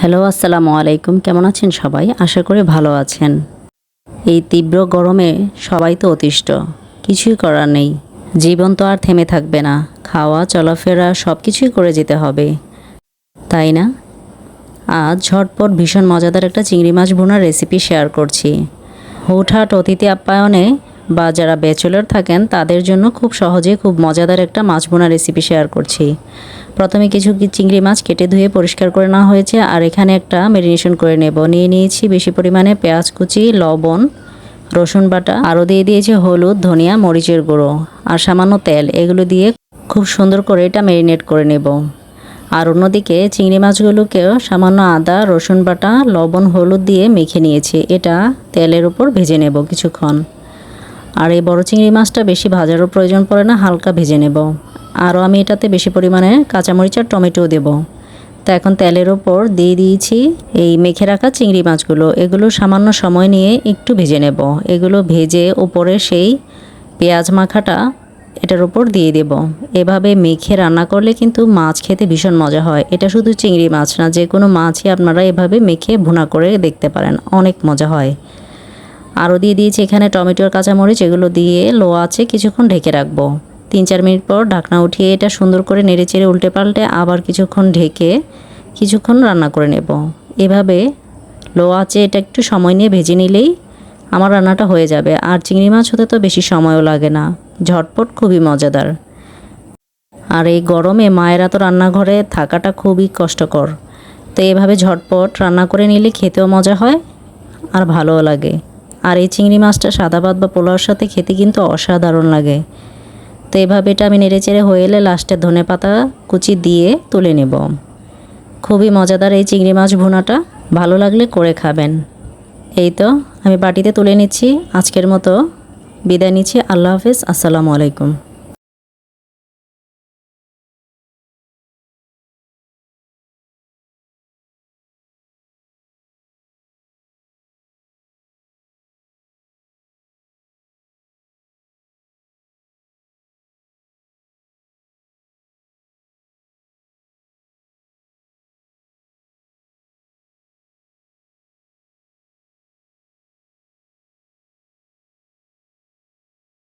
Hello, আসসালামু আলাইকুম। কেমন আছেন সবাই? আশা করি ভালো আছেন। এই তীব্র গরমে সবাই তো অতিষ্ঠ। কিছুই করার নেই। জীবন তো আর থেমে থাকবে না। খাওয়া, চলাফেরা সব কিছুই করে যেতে হবে। তাই না? আজ ঝটপট ভীষণ মজাদার একটা চিংড়ি মাছ ভুনার রেসিপি শেয়ার করছি। হুটহাট অতিথি আপ্যায়নে বা যারা ব্যাচেলর থাকেন, তাদের জন্য খুব সহজে খুব মজাদার একটা মাছ বোনা রেসিপি শেয়ার করছি। প্রথমে কিছু চিংড়ি মাছ কেটে ধুয়ে পরিষ্কার করে নেওয়া হয়েছে আর এখানে একটা মেরিনেশন করে নেব। নিয়ে নিয়েছি বেশি পরিমাণে পেঁয়াজ কুচি, লবণ, রসুন বাটা, আরও দিয়ে দিয়েছি হলুদ, ধনিয়া, মরিচের গুঁড়ো আর সামান্য তেল। এগুলো দিয়ে খুব সুন্দর করে এটা ম্যারিনেট করে নেব। আর অন্যদিকে চিংড়ি মাছগুলোকেও সামান্য আদা, রসুন বাটা, লবণ, হলুদ দিয়ে মেখে নিয়েছি। এটা তেলের উপর ভেজে নেব কিছুক্ষণ। আর এই বড় চিংড়ি মাছটা বেশি ভাজারও প্রয়োজন পড়ে না, হালকা ভেজে নেব। আরও আমি এটাতে বেশি পরিমাণে কাঁচামরিচ আর টমেটো দেব। তো এখন তেলের ওপর দিয়ে দিয়েছি এই মেখে রাখা চিংড়ি মাছগুলো। এগুলো সামান্য সময় নিয়ে একটু ভেজে নেব। এগুলো ভেজে উপরে সেই পেঁয়াজ মাখাটা এটার ওপর দিয়ে দেব। এভাবে মেখে রান্না করলে কিন্তু মাছ খেতে ভীষণ মজা হয়। এটা শুধু চিংড়ি মাছ না, যে কোনো মাছই আপনারা এভাবে মেখে ভুনা করে দেখতে পারেন। অনেক মজা হয়। আরও দিয়ে দিয়েছি এখানে টমেটো আর কাঁচামরিচ, এগুলো দিয়ে লো আছে কিছুক্ষণ ঢেকে রাখব। তিন চার মিনিট পর ঢাকনা উঠিয়ে এটা সুন্দর করে নেড়ে চেড়ে উল্টে পাল্টে আবার কিছুক্ষণ ঢেকে কিছুক্ষণ রান্না করে নেব। এভাবে লো আছে এটা একটু সময় নিয়ে ভেজে নিলেই আমার রান্নাটা হয়ে যাবে। আর চিংড়ি মাছ হতে তো বেশি সময়ও লাগে না। ঝটপট খুবই মজাদার। আর এই গরমে মায়েরা তো রান্নাঘরে থাকাটা খুবই কষ্টকর। তো এভাবে ঝটপট রান্না করে নিলে খেতেও মজা হয় আর ভালোও লাগে। আর এই চিংড়ি মাছটা সাদা ভাত বা পোলাওর সাথে খেতে কিন্তু অসাধারণ লাগে। তো এভাবে এটা আমি নেড়েচেড়ে হয়ে এলে লাস্টে ধনে পাতা কুচি দিয়ে তুলে নেব। খুবই মজাদার এই চিংড়ি মাছ ভুনাটা। ভালো লাগলে করে খাবেন। এই তো, আমি বাটিতে তুলে নিচ্ছি। আজকের মতো বিদায় নিচ্ছি। আল্লাহ হাফিজ। আসসালামু আলাইকুম।